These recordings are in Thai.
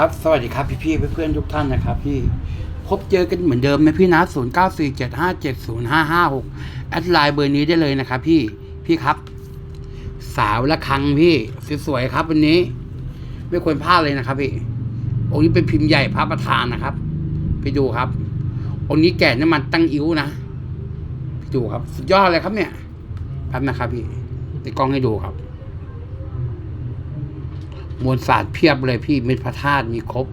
ครับสวัสดีครับพี่ๆเพื่อนๆทุกท่านนะครับพี่พบเจอกันเหมือนเดิมไหมพี่นะ 0 9 4 7 5 7 0 5 5 6 แอดไลน์เบอร์นี้ได้เลยนะครับพี่พี่ครับ สาวละคังพี่สวยๆครับวันนี้ ไม่ควรพลาดเลยนะครับพี่องค์นี้เป็นพิมพ์ใหญ่พระประธานนะครับพี่ดูครับองค์นี้แก่น้ำมันตั้งอิ้วนะพี่ดูครับ สุดยอดเลยครับเนี่ยครับนะครับพี่ในกล้องให้ดูครับ มวลสารเพียบเลยพี่เม็ดพระธาตุมีครบ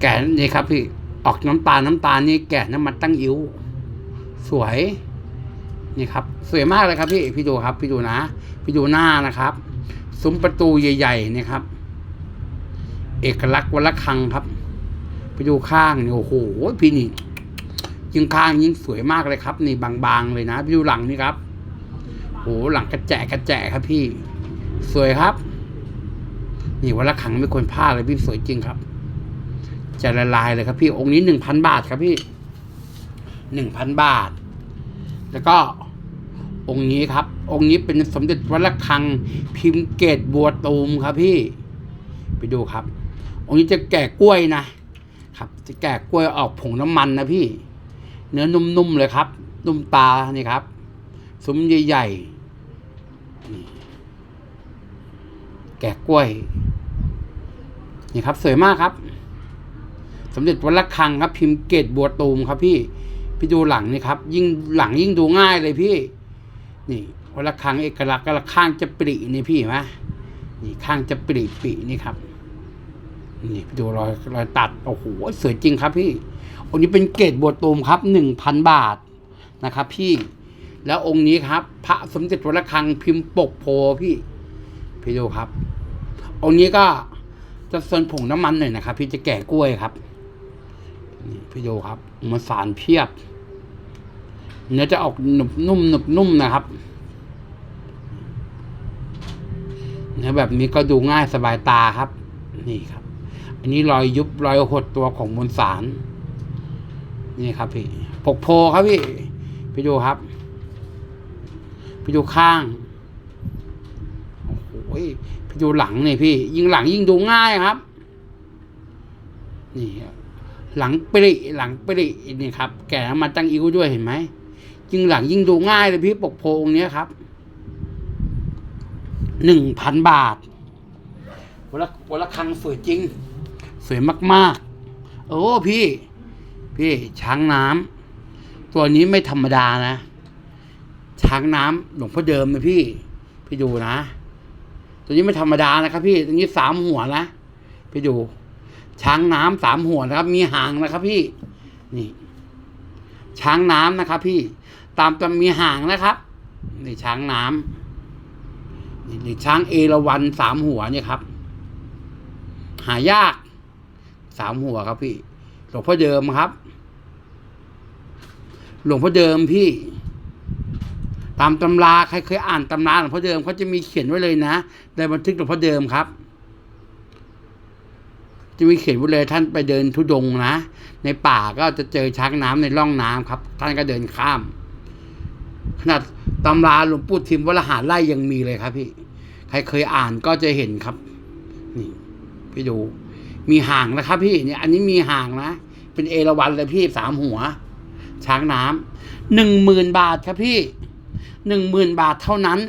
แก่นี่ครับ พี่ออกน้ำตาลน้ำตาลนี่แก่น้ำมันตั้งอิ้ว สวย นี่ครับ สวยมากเลยครับ พี่พี่ดูครับ พี่ดูนะพี่ดูหน้านะครับ ซุ้มประตูใหญ่ๆนี่ครับ เอกลักษณ์วัลคังครับไปดูข้างนี่โอ้โหพี่นี่ยิ่งข้างยิ่งสวยมากเลยครับ นี่บางๆเลยนะพี่ดูหลังนี่ครับโอ้โหหลังกระแจกระแจครับพี่ สวยครับ นี่วัลคังไม่ควรพลาดเลยพี่สวยจริงครับ จะละลายเลยครับ พี่องค์นี้หนึ่งพันบาทครับพี่หนึ่งพันบาท แล้วก็องค์นี้ครับ องค์นี้เป็นสมเด็จวัดระฆัง พิมพ์เกตบัวตูมครับพี่ ไปดูครับ องค์นี้จะแก่กล้วยนะ ครับ จะแก่กล้วยออกผงน้ำมันนะพี่ เนื้อนุ่มๆเลยครับ นุ่มตานี่ครับ ซุ้มใหญ่ๆนี่ แก่กล้วยนี่ครับ สวยมากครับ สมเด็จวัดระฆังครับ พิมพ์เกตบัวตูมครับพี่พี่ดูหลังนี่ครับ ยิ่งหลังยิ่งดูง่ายเลยพี่ นี่วัดระฆังเอกลักษณ์ก็ละข้างจะปรินี่พี่เห็นไหมนี่ข้างจะปริปรินี่ครับ นี่พี่ดูรอยรอยตัดโอ้โหสวยจริงครับพี่องค์นี้เป็นเกตบัวตูมครับหนึ่งพันบาทนะครับ พี่ แล้วองค์นี้ครับ พระสมเด็จวัดระฆังพิมพ์ปกโพพี่ พี่ดูครับ องค์นี้ก็จะส่วนผงน้ำมันหน่อยนะครับ พี่จะแก่กล้วยครับนี่พี่ดูครับมันสารเพียบ เนื้อจะออกหนุบนุ่มหนุบนุ่มนะครับเนื้อแบบนี้ก็ดูง่ายสบายตาครับ นี่ครับ อันนี้รอยยุบรอยหดตัวของมวลสารนี่ครับพี่ปกโพครับพี่ พี่ดูครับ พี่ดูข้าง โอ้โหพี่ดูหลังนี่พี่ ยิ่งหลังยิ่งดูง่ายครับ นี่หลังปริหลังปรินี่ครับ แกมาตั้งอิ้วด้วยเห็นไหมยิ่งหลังยิ่งดูง่ายเลยพี่ปกโพงเนี้ยครับหนึ่งพันบาทวันละวันละครั้งสวยจริง สวยมากๆ โอ้พี่ พี่ช้างน้ำตัวนี้ไม่ธรรมดานะ ช้างน้ำหลวงพ่อเดิมนะพี่ พี่ดูนะ ตัวนี้ไม่ธรรมดานะครับ พี่ตัวนี้สามหัวนะพี่ดู ช้างน้ำสามหัวนะครับ มีหางนะครับ พี่ นี่ ช้างน้ำนะครับ พี่ ตามตัวมีหางนะครับนี่ช้างน้ำนี่นี่ช้างเอราวัณสามหัวเนี่ยครับ หายากสามหัวครับพี่ หลวงพ่อเดิมครับ หลวงพ่อเดิมพี่ ตามตำราใครเคยอ่านตำราหลวงพ่อเดิมเขาจะมีเขียนไว้เลยนะในบันทึกหลวงพ่อเดิมครับ จะมีเขียนไว้เลยท่านไปเดินทุดงนะ ในป่าก็จะเจอช้างน้ำในร่องน้ำครับ ท่านก็เดินข้าม ขนาดตำราหลวงปู่ทิมวรหาไล่ยังมีเลยครับ พี่ ใครเคยอ่านก็จะเห็นครับ นี่พี่ดู มีหางนะครับ พี่เนี่ยอันนี้มีหางนะ เป็นเอราวัณเลยพี่สามหัว ช้างน้ำหนึ่งหมื่นบาทครับพี่ หนึ่งหมื่นบาทเท่านั้น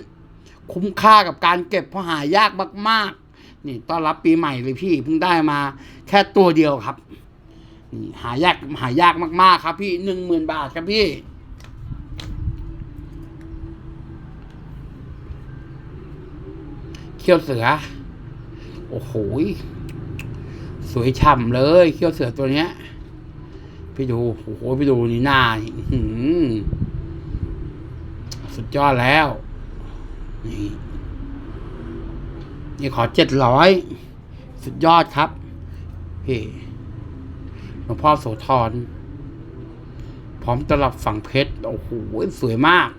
คุ้มค่ากับการเก็บเพราะหายากมากๆ นี่ต้อนรับปีใหม่เลยพี่เพิ่งได้มาแค่ตัวเดียวครับนี่หายากหายากมากๆ ครับพี่หนึ่งหมื่นบาทครับพี่ เขี้ยวเสือ โอ้โหสวยฉ่ำเลย เขี้ยวเสือตัวเนี้ย พี่ดู โอ้โหพี่ดูนี่หน้าหือ สุดยอดแล้ว นี่นี่ขอเจ็ดร้อยสุดยอดครับพี่หลวงพ่อโสธรพร้อมตลับฝั่งเพชรโอ้โหสวยมาก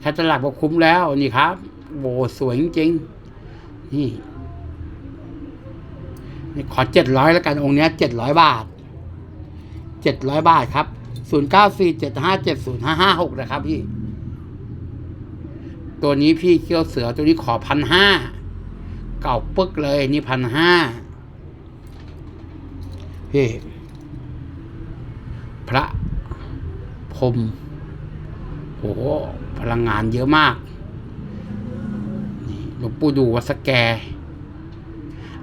แค่ตลับก็คุ้มแล้วนี่ครับโบสวยจริงๆนี่นี่ขอเจ็ดร้อยแล้วกันองค์นี้เจ็ดร้อยบาทเจ็ดร้อยบาทครับศูนย์เก้าสี่เจ็ดห้าเจ็ดศูนย์ห้าห้าหกนะครับพี่ ตัวนี้พี่เขี้ยวเสือตัวนี้ขอพันห้าเก่าปึ๊กเลยนี่พันห้าพี่พระพรมโหพลังงานเยอะมากหลวงปู่ดูวัดสแก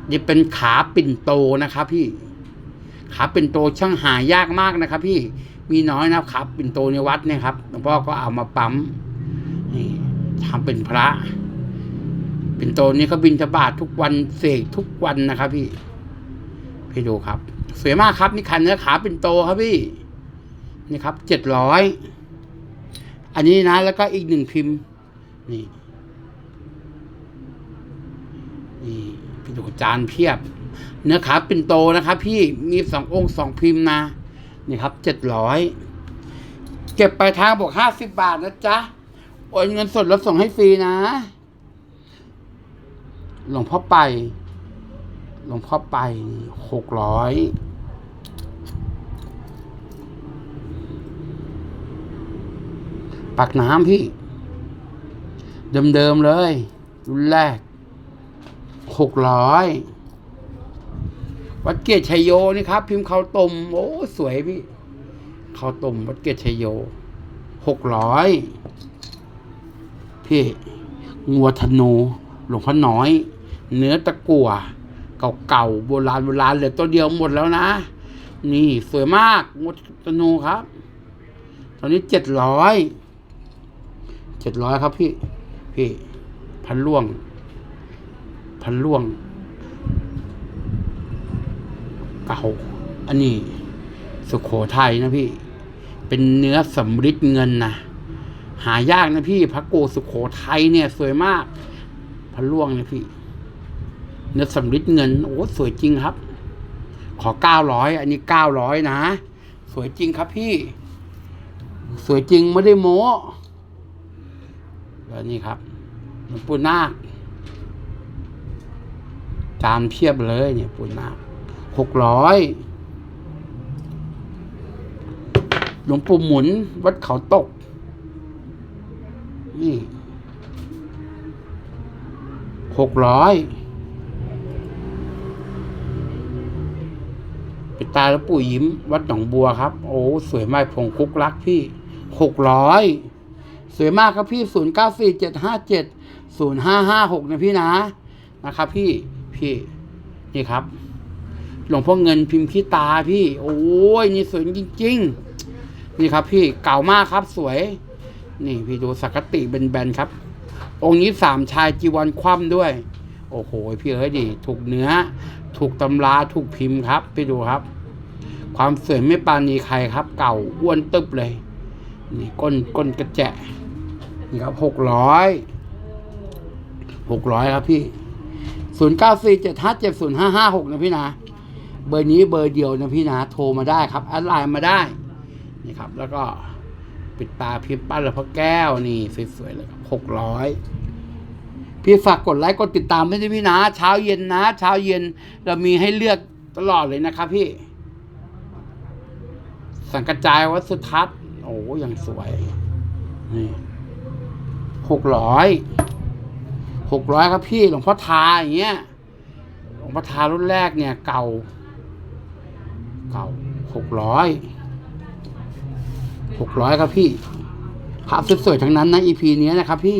นี่เป็นขาปิ่นโตนะครับพี่ ขาปิ่นโตช่างหายากมากนะครับ พี่มีน้อยนะครับขาปิ่นโตในวัดเนี่ยครับหลวงพ่อก็เอามาปั๊ม ทำเป็นพระ เปิ่นโตนี่ก็บินทบาททุกวันเสกทุกวันนะครับ พี่ พี่ดูครับ สวยมากครับ นี่คันเนื้อขาเปิ่นโตครับพี่ นี่ครับเจ็ดร้อยอันนี้นะ แล้วก็อีกหนึ่งพิมพ์ นี่นี่พี่ดูจานเพียบ เนื้อขาเปิ่นโตนะครับ พี่มีสององค์สองพิมพ์นะนี่ครับเจ็ดร้อยเก็บไปลายทางบอกห้าสิบบาทนะจ๊ะ โอนเงินสดแล้วส่งให้ฟรีนะ หลวงพ่อไป หลวงพ่อไปหกร้อยปักน้ำพี่ เดิมๆเลย รุ่นแรกหกร้อยวัดเกียรติชัยโยนี่ครับ พิมพ์เขาวตมโอ้สวยพี่เขาวตมวัดเกียรติชัยโยหกร้อย พี่งัวธนูหลวงพ่อน้อย เนื้อตะกั่วเก่าๆโบราณโบราณเหลือตัวเดียวหมดแล้วนะ นี่สวยมากงัวธนูครับ ตอนนี้เจ็ดร้อยเจ็ดร้อยครับพี่ พี่ พันล่วง พันล่วง เก่า อันนี้ สุโขทัยนะพี่ เป็นเนื้อสำริดเงินนะ หายากนะพี่ พระโกสุโขทัยเนี่ย สวยมากพันล่วงนี่ยพี่ เนื้อสำริดเงิน โอ้สวยจริงครับ ขอเก้าร้อยอันนี้เก้าร้อยนะ สวยจริงครับพี่ สวยจริงไม่ได้โม้แล้วนี่ครับหลวงปู่นาคจานเพียบเลยเนี่ยปูนาคหกร้อยหลวงปู่หมุน วัดเขาตก นี่ หกร้อยปิตาหลวปู่ยิ้ม วัดหนองบัวครับ โอ้ สวยมากพงคุกรักพี่หกร้อยสวยมากครับพี่ศูนย์เก้าสี่เจ็ดห้าเจ็ดศูนย์ห้าห้าหกนะพี่นะนะครับ พี่พี่นี่ครับ หลวงพ่อเงินพิมพ์ขี้ตาพี่ โอ้ยนี่สวยจริง ๆ นี่ครับ พี่เก่ามากครับ สวย นี่พี่ดูสักติเป็นแบนๆครับ องค์นี้สามชายจีวรคว่ำด้วย โอ้โห พี่เอ้ยดีถูกเนื้อ ถูกตำราถูกพิมพ์ครับพี่ดูครับ ความสวยไม่ปานีใครครับ เก่าอ้วนตึบเลย นี่ก้นก้นกระแจะนี่ครับหกร้อยหกร้อยครับพี่ศูนย์เก้าสี่เจ็ดห้าเจ็ดศูนย์ห้าห้าหกนะพี่นะเบอร์นี้เบอร์เดียวนะพี่นะโทรมาได้ครับแอดไลน์มาได้นี่ครับ แล้วก็ปิดตาพิมพ์ปั้นแล้วพระแก้วนี่สวยๆเลยครับ หกร้อยพี่ฝากกดไลค์กดติดตามด้วยนะพี่นะ เช้าเย็นนะ เช้าเย็นเรามีให้เลือกตลอดเลยนะครับพี่ สังกระจายวัสุทัศน์โอ้ยังสวย นี่หกร้อยหกร้อยครับพี่หลวงพ่อทาอย่างเงี้ยหลวงพ่อทารุ่นแรกเนี่ย เก่า เก่าหกร้อยหกร้อยครับพี่ ภาพสวยๆทั้งนั้นนะ EP นี้นะครับพี่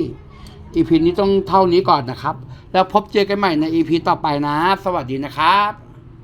EP นี้ต้องเท่านี้ก่อนนะครับ แล้วพบเจอกันใหม่ใน EP ต่อไปนะ สวัสดีนะครับ